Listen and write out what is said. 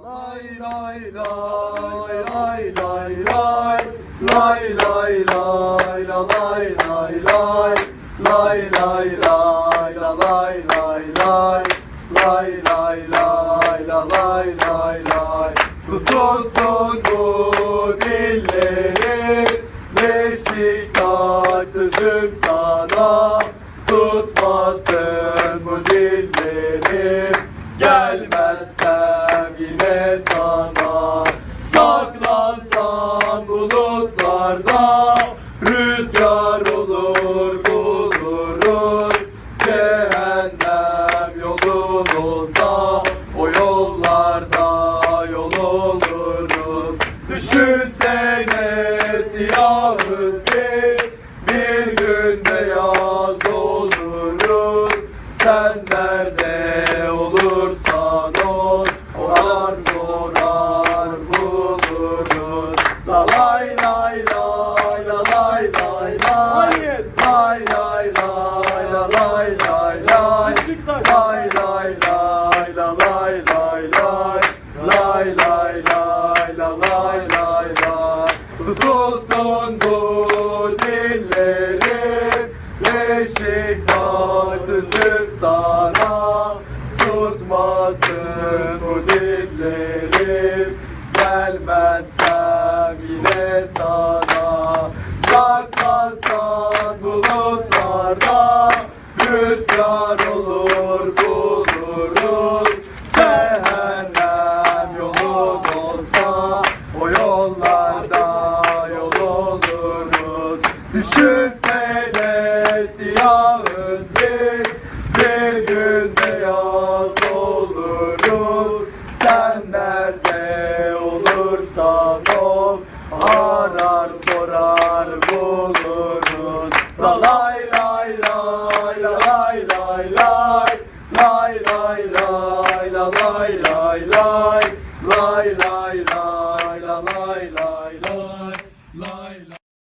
Lay lay lay lay lay lay. Lay lay lay la lay lay lay. Lay lay lay la lay lay lay. Lay lay lay la lay lay lay. Tutulsun bu dilleri Beşiktaş sözüm sana. Tutmasın sana Saklansan bulutlarda. Rüzgar olur buluruz. Cehennem yolun olsa O yollarda yol oluruz. Düşünsene siyahız Tutulsun bu dillerim Beşiktaş sızıp sana Tutmasın bu dizlerim Gelmezsem yine sana Saklansan bulutlarda Rüzgar olur oluruz Düşünsene siyahız biz Bir gün beyaz oluruz Sen nerede olursan ol Arar sorar buluruz La lay lay lay la lay lay lay Lay lay lay la lay lay lay Lay lay lay